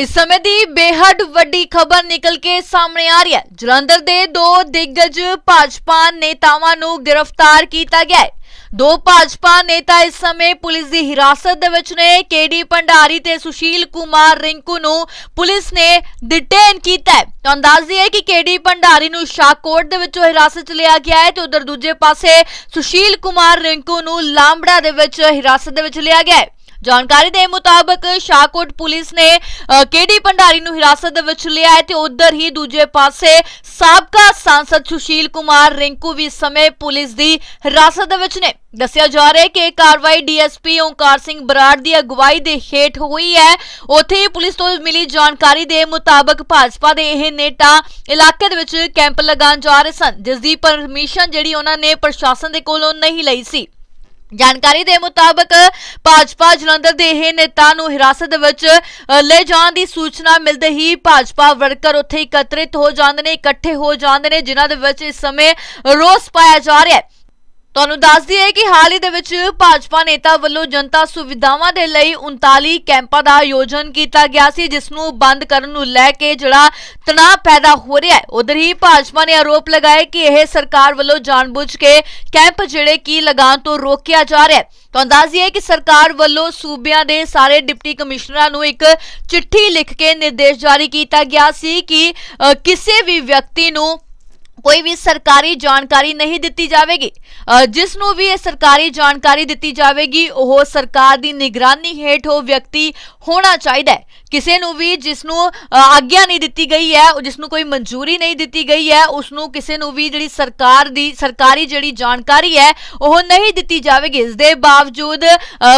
ਇਸ ਸਮੇਂ ਦੀ ਬੇਹੱਦ ਵੱਡੀ ਖਬਰ ਨਿਕਲ ਕੇ ਸਾਹਮਣੇ ਆ ਰਹੀ ਹੈ। ਜਲੰਧਰ ਦੇ ਦੋ ਦਿੱਗਜ ਭਾਜਪਾ ਨੇਤਾਵਾਂ ਨੂੰ ਗ੍ਰਿਫਤਾਰ ਕੀਤਾ ਗਿਆ ਹੈ। ਦੋ ਭਾਜਪਾ ਨੇਤਾ ਇਸ ਸਮੇਂ ਪੁਲਿਸ ਦੀ ਹਿਰਾਸਤ ਦੇ ਵਿੱਚ ਨੇ। ਕੇਡੀ ਭੰਡਾਰੀ ਤੇ ਸੁਸ਼ੀਲ ਕੁਮਾਰ ਰਿੰਕੂ ਨੂੰ ਪੁਲਿਸ ਨੇ ਡਿਟੇਨ ਕੀਤਾ ਹੈ। ਤਾਂ ਦੱਸ ਦਈਏ ਕਿ ਕੇਡੀ ਭੰਡਾਰੀ ਨੂੰ ਸ਼ਾਹਕੋਟ ਦੇ ਵਿੱਚੋਂ ਹਿਰਾਸਤ 'ਚ ਲਿਆ ਗਿਆ ਹੈ ਤੇ ਉਧਰ ਦੂਜੇ ਪਾਸੇ ਸੁਸ਼ੀਲ ਕੁਮਾਰ ਰਿੰਕੂ ਨੂੰ ਲਾਂਬੜਾ ਦੇ ਵਿੱਚ ਹਿਰਾਸਤ ਦੇ ਵਿੱਚ ਲਿਆ ਗਿਆ ਹੈ। ਜਾਣਕਾਰੀ ਦੇ ਮੁਤਾਬਕ ਸ਼ਾਹਕੋਟ ਪੁਲਿਸ ਨੇ ਅ, ਕੇਡੀ ਭੰਡਾਰੀ ਨੂੰ ਹਿਰਾਸਤ ਦੇ ਵਿੱਚ ਲਿਆ ਹੈ ਤੇ ਉਧਰ ਹੀ ਦੂਜੇ ਪਾਸੇ ਸਾਬਕਾ ਸਾਂਸਦ ਸੁਸ਼ੀਲ ਕੁਮਾਰ ਰਿੰਕੂ ਵੀ ਸਮੇਂ ਪੁਲਿਸ ਦੀ ਹਿਰਾਸਤ ਦੇ ਵਿੱਚ ਨੇ। ਦੱਸਿਆ ਜਾ ਰਿਹਾ ਹੈ ਕਿ ਇਹ ਕਾਰਵਾਈ ਡੀਐਸਪੀ ਓਂਕਾਰ ਸਿੰਘ ਬਰਾੜ ਦੀ ਅਗਵਾਈ ਦੇ ਹੇਠ ਹੋਈ ਹੈ। ਉੱਥੇ ਹੀ ਪੁਲਿਸ ਤੋਂ ਮਿਲੀ ਜਾਣਕਾਰੀ ਦੇ ਮੁਤਾਬਕ ਭਾਜਪਾ ਦੇ ਇਹ ਨੇਤਾ ਇਲਾਕੇ ਦੇ ਵਿੱਚ ਕੈਂਪ ਲਗਾਉਣ ਜਾ ਰਹੇ ਸਨ ਜਿਸ ਦੀ ਪਰਮਿਸ਼ਨ ਜਿਹੜੀ ਉਹਨਾਂ ਨੇ ਪ੍ਰਸ਼ਾਸਨ ਦੇ ਕੋਲੋਂ ਨਹੀਂ ਲਈ ਸੀ। ਜਾਣਕਾਰੀ ਦੇ ਮੁਤਾਬਕ ਭਾਜਪਾ ਜਲੰਧਰ ਦੇ ਇਹ ਨੇਤਾ ਨੂੰ ਹਿਰਾਸਤ ਵਿੱਚ ਲੈ ਜਾਣ ਦੀ ਸੂਚਨਾ ਮਿਲਦੇ ਹੀ ਭਾਜਪਾ ਵਰਕਰ ਉੱਥੇ ਇਕੱਤਰਿਤ ਹੋ ਜਾਂਦੇ ਨੇ, ਇਕੱਠੇ ਹੋ ਜਾਂਦੇ ਨੇ, ਜਿਨ੍ਹਾਂ ਦੇ ਵਿੱਚ ਇਸ ਸਮੇਂ ਰੋਸ ਪਾਇਆ ਜਾ ਰਿਹਾ ਹੈ। ਤੁਹਾਨੂੰ ਦੱਸ ਦਈਏ ਕਿ ਹਾਲ ਹੀ ਦੇ ਵਿੱਚ ਭਾਜਪਾ ਨੇਤਾ ਵੱਲੋਂ ਜਨਤਾ ਸੁਵਿਧਾਵਾਂ ਦੇ ਲਈ 39 ਕੈਂਪਾਂ ਦਾ ਆਯੋਜਨ ਕੀਤਾ ਗਿਆ ਸੀ, ਜਿਸ ਨੂੰ ਬੰਦ ਕਰਨ ਨੂੰ ਲੈ ਕੇ ਜਿਹੜਾ ਤਣਾਅ ਪੈਦਾ ਹੋ ਰਿਹਾ ਹੈ, ਉਧਰ ਹੀ ਭਾਜਪਾ ਨੇ ਆਰੋਪ ਲਗਾਏ ਕਿ ਇਹ ਸਰਕਾਰ ਵੱਲੋਂ ਜਾਣਬੁੱਝ ਕੇ ਕੈਂਪ ਜਿਹੜੇ ਕੀ ਲਗਾਉਣ ਤੋਂ ਰੋਕਿਆ ਜਾ ਰਿਹਾ ਹੈ। ਤੁਹਾਨੂੰ ਦੱਸ ਦਈਏ ਕਿ ਸਰਕਾਰ ਵੱਲੋਂ ਸੂਬਿਆਂ ਦੇ ਸਾਰੇ ਡਿਪਟੀ ਕਮਿਸ਼ਨਰਾਂ ਨੂੰ ਇੱਕ ਚਿੱਠੀ ਲਿਖ ਕੇ ਨਿਰਦੇਸ਼ ਜਾਰੀ ਕੀਤਾ ਗਿਆ ਸੀ ਕਿ ਕਿਸੇ ਵੀ ਵਿਅਕਤੀ ਨੂੰ ਕੋਈ ਵੀ ਸਰਕਾਰੀ ਜਾਣਕਾਰੀ ਨਹੀਂ ਦਿੱਤੀ ਜਾਵੇਗੀ। ਅ, ਜਿਸ ਨੂੰ ਵੀ ਇਹ ਸਰਕਾਰੀ ਜਾਣਕਾਰੀ ਦਿੱਤੀ ਜਾਵੇਗੀ ਉਹ ਸਰਕਾਰ ਦੀ ਨਿਗਰਾਨੀ ਹੇਠ ਉਹ ਵਿਅਕਤੀ ਹੋਣਾ ਚਾਹੀਦਾ ਹੈ। ਕਿਸੇ ਨੂੰ ਵੀ ਜਿਸ ਨੂੰ ਆਗਿਆ ਨਹੀਂ ਦਿੱਤੀ ਗਈ ਹੈ ਜਿਸ ਨੂੰ ਕੋਈ ਮਨਜ਼ੂਰੀ ਨਹੀਂ ਦਿੱਤੀ ਗਈ ਹੈ ਉਸ ਨੂੰ ਕਿਸੇ ਨੂੰ ਵੀ ਜਿਹੜੀ ਸਰਕਾਰ ਦੀ ਸਰਕਾਰੀ ਜਿਹੜੀ ਜਾਣਕਾਰੀ ਹੈ ਉਹ ਨਹੀਂ ਦਿੱਤੀ ਜਾਵੇਗੀ। ਇਸ ਦੇ ਬਾਵਜੂਦ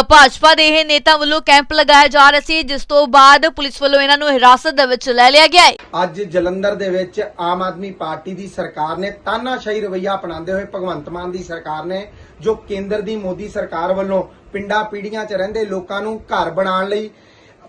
ਭਾਜਪਾ ਦੇ ਇਹ ਨੇਤਾ ਵੱਲੋਂ ਕੈਂਪ ਲਗਾਇਆ ਜਾ ਰਿਹਾ ਸੀ ਜਿਸ ਤੋਂ ਬਾਅਦ ਪੁਲਿਸ ਵੱਲੋਂ ਇਹਨਾਂ ਨੂੰ ਹਿਰਾਸਤ ਦੇ ਵਿੱਚ ਲੈ ਲਿਆ ਗਿਆ ਹੈ। ਅੱਜ ਜਲੰਧਰ ਦੇ ਵਿੱਚ ਆਮ ਆਦਮੀ ਪਾਰਟੀ ਦੀ ਸਰਕਾਰ ਸਰਕਾਰ ਨੇ ਤਾਨਾਸ਼ਾਹੀ ਰਵਈਆ ਅਪਣਾਉਂਦੇ ਹੋਏ ਭਗਵੰਤ ਮਾਨ ਦੀ ਸਰਕਾਰ ਨੇ, ਜੋ ਕੇਂਦਰ ਦੀ ਮੋਦੀ ਸਰਕਾਰ ਵੱਲੋਂ ਪਿੰਡਾਂ ਪੀੜੀਆਂ 'ਚ ਰਹਿੰਦੇ ਲੋਕਾਂ ਨੂੰ ਘਰ ਬਣਾਉਣ ਲਈ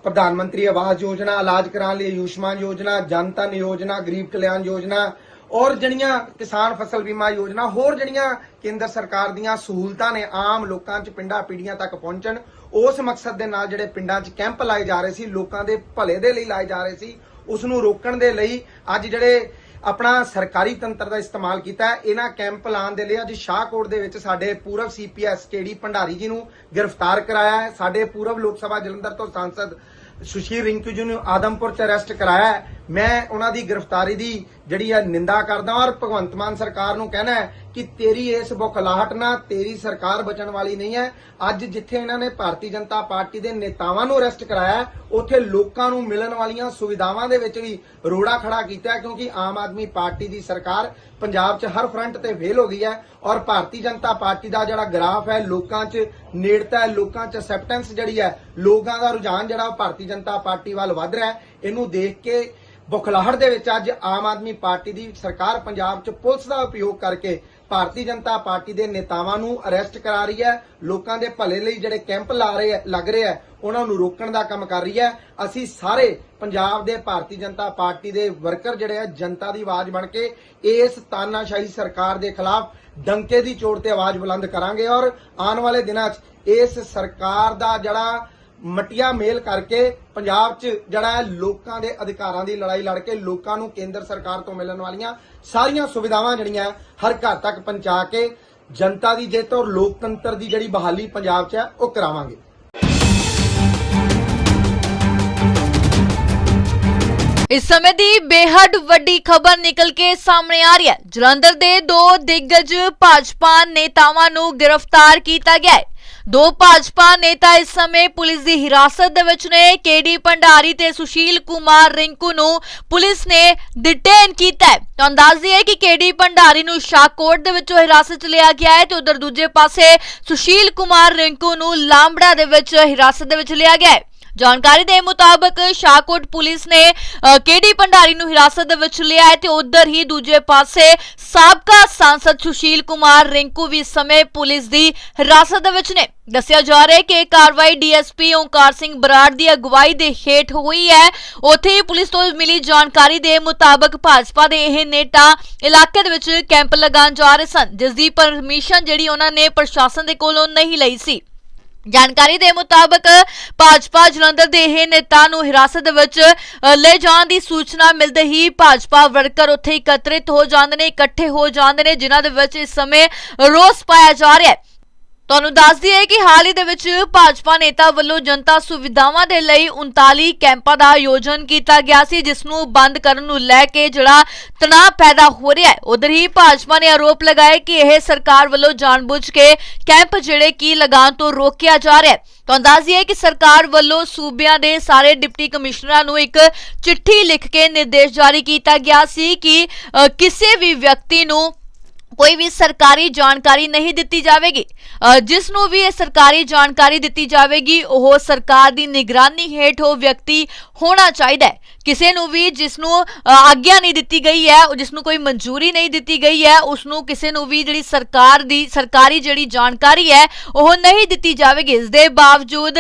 ਪ੍ਰਧਾਨ ਮੰਤਰੀ ਆਵਾਸ ਯੋਜਨਾ, ਇਲਾਜ ਕਰਾਉਣ ਲਈ ਆਯੁਸ਼ਮਾਨ ਯੋਜਨਾ, ਜਨ ਧਨ ਯੋਜਨਾ, ਗਰੀਬ ਕਲਿਆਣ ਯੋਜਨਾ ਔਰ ਜਿਹੜੀਆਂ ਕਿਸਾਨ ਫਸਲ ਬੀਮਾ ਯੋਜਨਾ, ਹੋਰ ਜਿਹੜੀਆਂ ਕੇਂਦਰ ਸਰਕਾਰ ਦੀਆਂ ਸਹੂਲਤਾਂ ਨੇ ਆਮ ਲੋਕਾਂ 'ਚ ਪਿੰਡਾਂ ਪੀੜੀਆਂ ਤੱਕ ਪਹੁੰਚਣ। ਉਸ ਮਕਸਦ ਦੇ ਨਾਲ ਜਿਹੜੇ ਪਿੰਡਾਂ 'ਚ ਕੈਂਪ ਲਾਏ ਜਾ ਰਹੇ ਸੀ, ਲੋਕਾਂ ਦੇ ਭਲੇ ਦੇ ਲਈ ਲਾਏ ਜਾ ਰਹੇ ਸੀ ਉਸ ਨੂੰ ਰੋਕਣ ਦੇ ਲਈ ਅੱਜ ਜਿਹੜੇ ਆਪਣਾ ਸਰਕਾਰੀ ਤੰਤਰ ਦਾ ਇਸਤੇਮਾਲ ਕੀਤਾ ਹੈ। ਇਹਨਾਂ ਕੈਂਪ ਲਾਉਣ ਦੇ ਲਈ ਅੱਜ ਸ਼ਾਹਕੋਟ ਦੇ ਵਿੱਚ ਸਾਡੇ ਪੂਰਵ ਸੀਪੀਐਸ ਕੇਡੀ ਭੰਡਾਰੀ ਜੀ ਨੂੰ ਗ੍ਰਿਫਤਾਰ ਕਰਾਇਆ ਹੈ। ਸਾਡੇ ਪੂਰਵ ਲੋਕ ਸਭਾ ਜਲੰਧਰ ਤੋਂ ਸਾਂਸਦ ਸੁਸ਼ੀਲ ਰਿੰਕੂ ਜੀ ਨੂੰ ਆਦਮਪੁਰ ਚ ਅਰੈਸਟ ਕਰਾਇਆ ਮੈਂ ਉਹਨਾਂ ਦੀ ਗ੍ਰਿਫਤਾਰੀ ਦੀ ਜਿਹੜੀ ਹੈ ਨਿੰਦਾ ਕਰਦਾ ਔਰ ਭਗਵੰਤ ਮਾਨ ਸਰਕਾਰ ਨੂੰ ਕਹਿਣਾ ਕਿ ਤੇਰੀ ਇਸ ਬੁਖਲਾਹਟ ਨਾਲ ਤੇਰੀ ਸਰਕਾਰ ਬਚਣ ਵਾਲੀ ਨਹੀਂ ਹੈ। ਅੱਜ ਜਿੱਥੇ ਇਹਨਾਂ ਨੇ ਭਾਰਤੀ ਜਨਤਾ ਪਾਰਟੀ ਦੇ ਨੇਤਾਵਾਂ ਨੂੰ ਅਰੈਸਟ ਕਰਾਇਆ ਹੈ, ਉੱਥੇ ਲੋਕਾਂ ਨੂੰ ਮਿਲਣ ਵਾਲੀਆਂ ਸੁਵਿਧਾਵਾਂ ਦੇ ਵਿੱਚ ਵੀ ਰੋੜਾ ਖੜਾ ਕੀਤਾ ਹੈ ਕਿਉਂਕਿ ਆਮ ਆਦਮੀ ਪਾਰਟੀ ਦੀ ਸਰਕਾਰ ਪੰਜਾਬ 'ਚ ਹਰ ਫਰੰਟ ਤੇ ਫੇਲ ਹੋ ਗਈ ਹੈ ਔਰ ਭਾਰਤੀ ਜਨਤਾ ਪਾਰਟੀ ਦਾ ਜਿਹੜਾ ਗ੍ਰਾਫ ਹੈ ਲੋਕਾਂ 'ਚ ਨੇੜਤਾ ਹੈ ਲੋਕਾਂ 'ਚ ਅਸੈਪਟੈਂਸ ਜਿਹੜੀ ਹੈ ਲੋਕਾਂ ਦਾ ਰੁਝਾਨ ਜਿਹੜਾ ਉਹ ਭਾਰਤੀ ਜਨਤਾ ਪਾਰਟੀ ਵੱਲ ਵੱਧ ਰਿਹਾ ਹੈ। ਇਹਨੂੰ ਦੇਖ ਕੇ ਬੁਖਲਾਹਟ ਦੇ ਵਿੱਚ ਅੱਜ ਆਮ ਆਦਮੀ ਪਾਰਟੀ ਦੀ ਸਰਕਾਰ ਪੰਜਾਬ 'ਚ ਪੁਲਿਸ ਦਾ ਉਪਯੋਗ ਕਰਕੇ ਭਾਰਤੀ ਜਨਤਾ ਪਾਰਟੀ ਦੇ ਨੇਤਾਵਾਂ ਨੂੰ ਅਰੈਸਟ ਕਰਾ ਰਹੀ ਹੈ। ਲੋਕਾਂ ਦੇ ਭਲੇ ਲਈ ਜਿਹੜੇ ਕੈਂਪ ਲਾ ਰਹੇ ਲੱਗ ਰਹੇ ਹੈ, ਉਹਨਾਂ ਨੂੰ ਰੋਕਣ ਦਾ ਕੰਮ ਕਰ ਰਹੀ ਹੈ। ਅਸੀਂ ਸਾਰੇ ਪੰਜਾਬ ਦੇ ਭਾਰਤੀ ਜਨਤਾ ਪਾਰਟੀ ਦੇ ਵਰਕਰ ਜਿਹੜੇ ਆ, ਜਨਤਾ ਦੀ ਆਵਾਜ਼ ਬਣ ਕੇ ਇਸ ਤਾਨਾਸ਼ਾਹੀ ਸਰਕਾਰ ਦੇ ਖਿਲਾਫ ਡੰਕੇ ਦੀ ਚੋਟ ਤੇ ਆਵਾਜ਼ ਬੁਲੰਦ ਕਰਾਂਗੇ ਔਰ ਆਉਣ ਵਾਲੇ ਦਿਨਾਂ 'ਚ ਇਸ ਸਰਕਾਰ ਦਾ ਜਿਹੜਾ ਮਟੀਆਂ ਮੇਲ ਕਰਕੇ ਪੰਜਾਬ 'ਚ ਜਿਹੜਾ ਹੈ ਲੋਕਾਂ ਦੇ ਅਧਿਕਾਰਾਂ ਦੀ ਲੜਾਈ ਲੜ ਕੇ ਲੋਕਾਂ ਨੂੰ ਕੇਂਦਰ ਸਰਕਾਰ ਤੋਂ ਮਿਲਣ ਵਾਲੀਆਂ ਸਾਰੀਆਂ ਸੁਵਿਧਾਵਾਂ ਜਿਹੜੀਆਂ ਹਰ ਘਰ ਤੱਕ ਪਹੁੰਚਾ ਕੇ ਜਨਤਾ ਦੀ ਜਿੱਤ ਔਰ ਲੋਕਤੰਤਰ ਦੀ ਜਿਹੜੀ ਬਹਾਲੀ ਪੰਜਾਬ 'ਚ ਹੈ, ਉਹ ਕਰਾਵਾਂਗੇ। ਇਸ ਸਮੇਂ ਦੀ ਬੇਹੱਦ ਵੱਡੀ ਖਬਰ ਨਿਕਲ ਕੇ ਸਾਹਮਣੇ ਆ ਰਹੀ ਹੈ। ਜਲੰਧਰ ਦੇ ਦੋ ਦਿੱਗਜ ਭਾਜਪਾ ਨੇਤਾਵਾਂ ਨੂੰ ਗ੍ਰਿਫਤਾਰ ਕੀਤਾ ਗਿਆ ਹੈ। ਦੋ ਭਾਜਪਾ ਨੇਤਾ ਇਸ ਸਮੇਂ ਪੁਲਿਸ ਦੀ ਹਿਰਾਸਤ ਦੇ ਵਿੱਚ ਨੇ। ਕੇਡੀ ਭੰਡਾਰੀ ਤੇ ਸੁਸ਼ੀਲ ਕੁਮਾਰ ਰਿੰਕੂ ਨੂੰ ਪੁਲਿਸ ਨੇ ਡਿਟੇਨ ਕੀਤਾ ਹੈ। ਤੁਹਾਨੂੰ ਦੱਸ ਦਈਏ ਕਿ ਕੇਡੀ ਭੰਡਾਰੀ ਨੂੰ ਸ਼ਾਹਕੋਟ ਦੇ ਵਿੱਚੋਂ ਹਿਰਾਸਤ 'ਚ ਲਿਆ ਗਿਆ ਹੈ ਤੇ ਉਧਰ ਦੂਜੇ ਪਾਸੇ ਸੁਸ਼ੀਲ ਕੁਮਾਰ ਰਿੰਕੂ ਨੂੰ ਲਾਂਬੜਾ ਦੇ ਵਿੱਚ ਹਿਰਾਸਤ ਦੇ ਵਿੱਚ ਲਿਆ ਗਿਆ ਹੈ। ਜਾਣਕਾਰੀ ਦੇ ਮੁਤਾਬਕ ਸ਼ਾਹਕੋਟ ਪੁਲਿਸ ਨੇ ਅ, ਕੇਡੀ ਭੰਡਾਰੀ ਨੂੰ ਹਿਰਾਸਤ ਦੇ ਵਿੱਚ ਲਿਆ ਹੈ ਤੇ ਉਧਰ ਹੀ ਦੂਜੇ ਪਾਸੇ ਸਾਬਕਾ ਸਾਂਸਦ ਸੁਸ਼ੀਲ ਕੁਮਾਰ ਰਿੰਕੂ ਵੀ ਸਮੇਂ ਪੁਲਿਸ ਦੀ ਹਿਰਾਸਤ ਦੇ ਵਿੱਚ ਨੇ। ਦੱਸਿਆ ਜਾ ਰਿਹਾ ਹੈ ਕਿ ਇਹ ਕਾਰਵਾਈ ਡੀਐਸਪੀ ਓਂਕਾਰ ਸਿੰਘ ਬਰਾੜ ਦੀ ਅਗਵਾਈ ਦੇ ਹੇਠ ਹੋਈ ਹੈ। ਉੱਥੇ ਹੀ ਪੁਲਿਸ ਤੋਂ ਮਿਲੀ ਜਾਣਕਾਰੀ ਦੇ ਮੁਤਾਬਕ ਭਾਜਪਾ ਦੇ ਇਹ ਨੇਤਾ ਇਲਾਕੇ ਦੇ ਵਿੱਚ ਕੈਂਪ ਲਗਾਉਣ ਜਾ ਰਹੇ ਸਨ ਜਿਸ ਦੀ ਪਰਮਿਸ਼ਨ ਜਿਹੜੀ ਉਹਨਾਂ ਨੇ ਪ੍ਰਸ਼ਾਸਨ ਦੇ ਕੋਲੋਂ ਨਹੀਂ ਲਈ ਸੀ। ਜਾਣਕਾਰੀ ਦੇ ਮੁਤਾਬਕ ਭਾਜਪਾ ਜਲੰਧਰ ਦੇ ਇਹ ਨੇਤਾ ਨੂੰ ਹਿਰਾਸਤ ਵਿੱਚ ਲੈ ਜਾਣ ਦੀ ਸੂਚਨਾ ਮਿਲਦੇ ਹੀ ਭਾਜਪਾ ਵਰਕਰ ਉੱਥੇ ਇਕੱਤਰਿਤ ਹੋ ਜਾਂਦੇ ਨੇ, ਇਕੱਠੇ ਹੋ ਜਾਂਦੇ ਨੇ, ਜਿਨ੍ਹਾਂ ਦੇ ਵਿੱਚ ਇਸ ਸਮੇਂ ਰੋਸ ਪਾਇਆ ਜਾ ਰਿਹਾ ਹੈ। ਤੁਹਾਨੂੰ ਦੱਸ ਦਈਏ ਕਿ ਹਾਲ ਹੀ ਦੇ ਵਿੱਚ ਭਾਜਪਾ ਨੇਤਾ ਵੱਲੋਂ ਜਨਤਾ ਸੁਵਿਧਾਵਾਂ ਦੇ ਲਈ 39 ਕੈਂਪਾਂ ਦਾ ਆਯੋਜਨ ਕੀਤਾ ਗਿਆ ਸੀ, ਜਿਸ ਨੂੰ ਬੰਦ ਕਰਨ ਨੂੰ ਲੈ ਕੇ ਜਿਹੜਾ ਤਣਾਅ ਪੈਦਾ ਹੋ ਰਿਹਾ ਹੈ, ਉਧਰ ਹੀ ਭਾਜਪਾ ਨੇ ਆਰੋਪ ਲਗਾਏ ਕਿ ਇਹ ਸਰਕਾਰ ਵੱਲੋਂ ਜਾਣਬੁੱਝ ਕੇ ਕੈਂਪ ਜਿਹੜੇ ਕੀ ਲਗਾਉਣ ਤੋਂ ਰੋਕਿਆ ਜਾ ਰਿਹਾ ਹੈ। ਤੁਹਾਨੂੰ ਦੱਸ ਦਈਏ ਕਿ ਸਰਕਾਰ ਵੱਲੋਂ ਸੂਬਿਆਂ ਦੇ ਸਾਰੇ ਡਿਪਟੀ ਕਮਿਸ਼ਨਰਾਂ ਨੂੰ ਇੱਕ ਚਿੱਠੀ ਲਿਖ ਕੇ ਨਿਰਦੇਸ਼ ਜਾਰੀ ਕੀਤਾ ਗਿਆ ਸੀ ਕਿ ਕਿਸੇ ਵੀ ਵਿਅਕਤੀ ਨੂੰ ਕੋਈ ਵੀ ਸਰਕਾਰੀ ਜਾਣਕਾਰੀ ਨਹੀਂ ਦਿੱਤੀ ਜਾਵੇਗੀ। ਅ, ਜਿਸ ਨੂੰ ਵੀ ਇਹ ਸਰਕਾਰੀ ਜਾਣਕਾਰੀ ਦਿੱਤੀ ਜਾਵੇਗੀ ਉਹ ਸਰਕਾਰ ਦੀ ਨਿਗਰਾਨੀ ਹੇਠ ਉਹ ਵਿਅਕਤੀ ਹੋਣਾ ਚਾਹੀਦਾ ਹੈ। ਕਿਸੇ ਨੂੰ ਵੀ ਜਿਸ ਨੂੰ ਆਗਿਆ ਨਹੀਂ ਦਿੱਤੀ ਗਈ ਹੈ ਜਿਸ ਨੂੰ ਕੋਈ ਮਨਜ਼ੂਰੀ ਨਹੀਂ ਦਿੱਤੀ ਗਈ ਹੈ ਉਸ ਨੂੰ ਕਿਸੇ ਨੂੰ ਵੀ ਜਿਹੜੀ ਸਰਕਾਰ ਦੀ ਸਰਕਾਰੀ ਜਿਹੜੀ ਜਾਣਕਾਰੀ ਹੈ ਉਹ ਨਹੀਂ ਦਿੱਤੀ ਜਾਵੇਗੀ। ਇਸ ਦੇ ਬਾਵਜੂਦ